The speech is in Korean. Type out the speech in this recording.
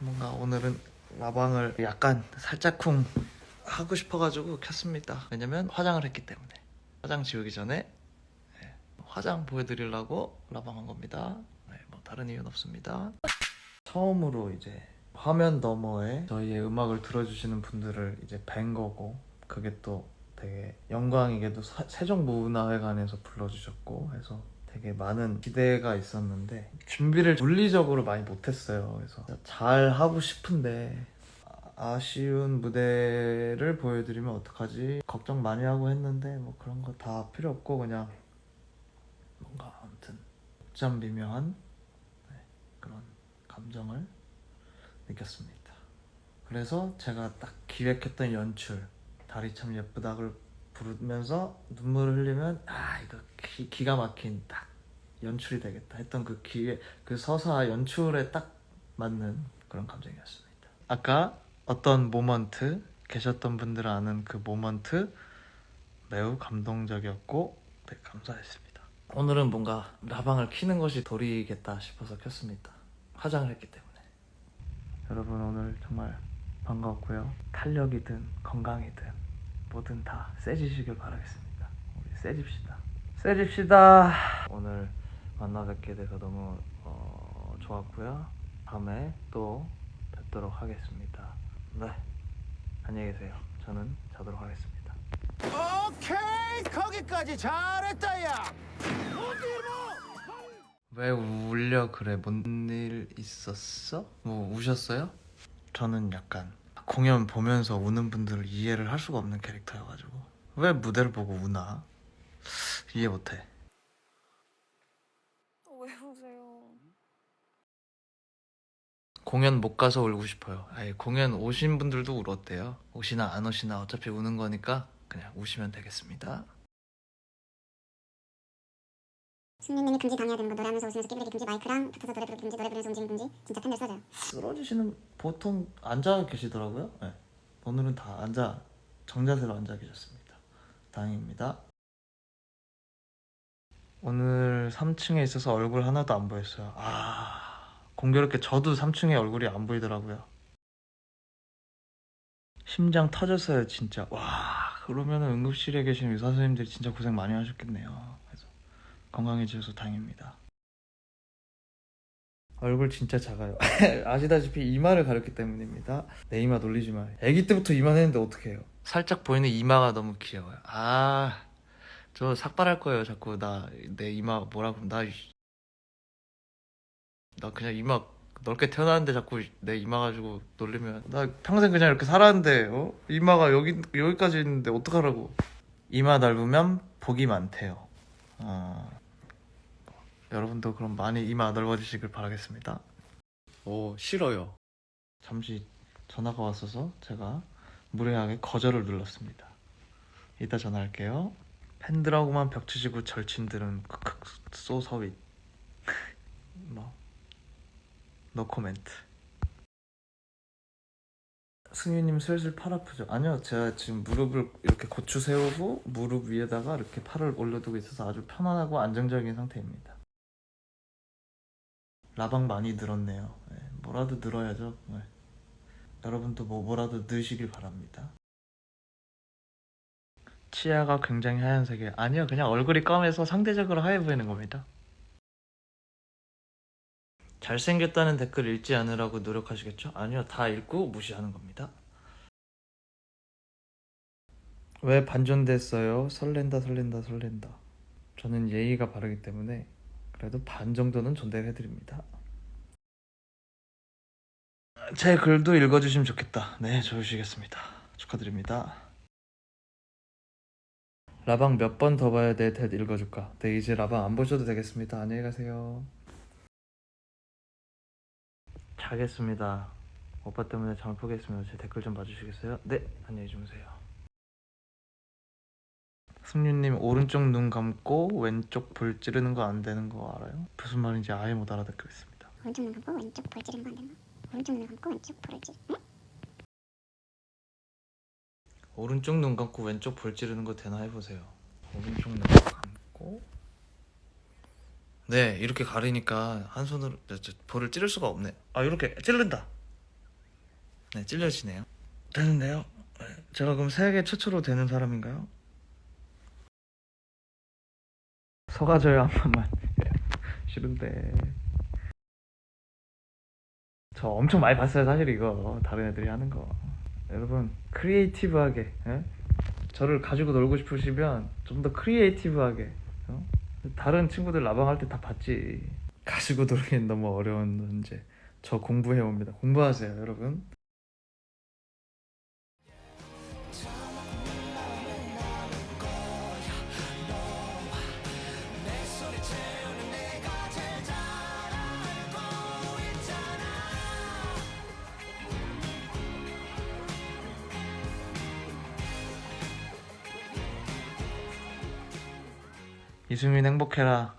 뭔가 오늘은 라방을 약간 살짝쿵 하고 싶어가지고 켰습니다. 왜냐면 화장을 했기 때문에 화장 지우기 전에 네, 화장 보여드리려고 라방한 겁니다. 네, 뭐 다른 이유는 없습니다. 처음으로 이제 화면 너머에 저희의 음악을 들어주시는 분들을 이제 뵌 거고 그게 또 되게 영광이게도 사- 세종문화회관에서 불러주셨고 해서 되게 많은 기대가 있었는데 준비를 물리적으로 많이 못했어요. 그래서 잘 하고 싶은데 아- 아쉬운 무대를 보여드리면 어떡하지 걱정 많이 하고 했는데 뭐 그런 거 다 필요 없고 그냥 뭔가 아무튼 참 미묘한 네, 그런 감정을 느꼈습니다. 그래서 제가 딱 기획했던 연출 달이 참 예쁘다를 부르면서 눈물을 흘리면 아 이거 기, 기가 막힌 딱 연출이 되겠다 했던 그 기획 그 서사 연출에 딱 맞는 그런 감정이었습니다. 아까 어떤 모먼트 계셨던 분들 아는 그 모먼트 매우 감동적이었고 네, 감사했습니다. 오늘은 뭔가 라방을 키는 것이 도리겠다 싶어서 켰습니다. 화장을 했기 때문에. 여러분 오늘 정말 반가웠고요. 탄력이든 건강이든 뭐든 다 세지시길 바라겠습니다. 우리 세집시다. 세집시다. 오늘 만나 뵙게 돼서 너무 어, 좋았고요. 다음에 또 뵙도록 하겠습니다. 네. 안녕히 계세요. 저는 자도록 하겠습니다. 오케이 거기까지 잘했다 야 왜 울려 그래? 뭔 일 있었어? 뭐 우셨어요? 저는 약간 공연 보면서 우는 분들을 이해를 할 수가 없는 캐릭터여가지고 왜 무대를 보고 우나? 이해 못해. 왜 우세요? 공연 못 가서 울고 싶어요. 아예 공연 오신 분들도 울었대요. 오시나 안 오시나 어차피 우는 거니까 그냥 우시면 되겠습니다. 승민님이 금지 당해야 되는 거 노래하면서 웃으면서 끼부리기 금지 마이크랑 붙어서 노래 부르기 금지 노래 부르면서 움직임 금지 진짜 팬들 써줘요 쓰러지시는 보통 앉아 계시더라고요. 네. 오늘은 다 앉아 정자세로 앉아 계셨습니다. 다행입니다. 오늘 3층에 있어서 얼굴 하나도 안 보였어요. 아 공교롭게 저도 3층에 얼굴이 안 보이더라고요. 심장 터졌어요 진짜. 와 그러면 응급실에 계신 의사 선생님들이 진짜 고생 많이 하셨겠네요. 그래서 건강해지셔서 다행입니다. 얼굴 진짜 작아요. 아시다시피 이마를 가렸기 때문입니다. 내 이마 놀리지 마. 아기 때부터 이만 했는데 어떡해요? 살짝 보이는 이마가 너무 귀여워요. 아, 저 삭발할 거예요. 자꾸 나 내 이마 뭐라 그러면 나, 이- 나 그냥 이마 넓게 태어났는데 자꾸 내 이마 가지고 놀리면 나 평생 그냥 이렇게 살았는데 어? 이마가 여기 여기까지 있는데 어떡하라고? 이마 넓으면 복이 많대요. 어. 여러분도 그럼 많이 이마 넓어지시길 바라겠습니다. 오 싫어요. 잠시 전화가 왔어서 제가 무례하게 거절을 눌렀습니다. 이따 전화할게요. 팬들하고만 벽치시고 절친들은 크크 소서윗 뭐 노코멘트. 승윤님 슬슬 팔 아프죠? 아니요, 제가 지금 무릎을 이렇게 고추 세우고 무릎 위에다가 이렇게 팔을 올려두고 있어서 아주 편안하고 안정적인 상태입니다. 라방 많이 늘었네요. 네, 뭐라도 늘어야죠. 네. 여러분도 뭐 뭐라도 넣으시길 바랍니다. 치아가 굉장히 하얀색이에요. 아니요, 그냥 얼굴이 검해서 상대적으로 하얘 보이는 겁니다. 잘생겼다는 댓글 읽지 않으라고 노력하시겠죠? 아니요, 다 읽고 무시하는 겁니다. 왜 반전됐어요? 설렌다, 설렌다, 설렌다. 저는 예의가 바르기 때문에 그래도 반 정도는 존대해드립니다. 제 글도 읽어주시면 좋겠다. 네, 좋으시겠습니다. 축하드립니다. 라방 몇 번 더 봐야 돼? 대 읽어줄까? 네, 이제 라방 안 보셔도 되겠습니다. 안녕히 가세요. 자겠습니다. 오빠 때문에 잠을 포기했으면 제 댓글 좀 봐주시겠어요? 네, 안녕히 주무세요. 승윤님 오른쪽 눈 감고 왼쪽 볼 찌르는 거 안 되는 거 알아요? 무슨 말인지 아예 못 알아듣겠습니다. 오른쪽 눈 감고 왼쪽 볼 찌르는 거 안 되나? 오른쪽 눈 감고 왼쪽 볼을 찌르 응? 오른쪽 눈 감고 왼쪽 볼 찌르는 거 되나 해보세요. 오른쪽 눈 감고 네 이렇게 가리니까 한 손으로 저, 저, 볼을 찌를 수가 없네. 아 이렇게 찌른다. 네, 찔려지네요. 되는데요. 네, 제가 그럼 세계 최초로 되는 사람인가요? 서가져요 한 번만. 싫은데. 저 엄청 많이 봤어요 사실 이거 다른 애들이 하는 거. 여러분 크리에이티브하게 예? 저를 가지고 놀고 싶으시면 좀 더 크리에이티브하게 어? 다른 친구들 라방 할 때 다 봤지. 가지고 놀기엔 너무 어려운 문제. 저 공부해 옵니다. 공부하세요 여러분. 이수민 행복해라.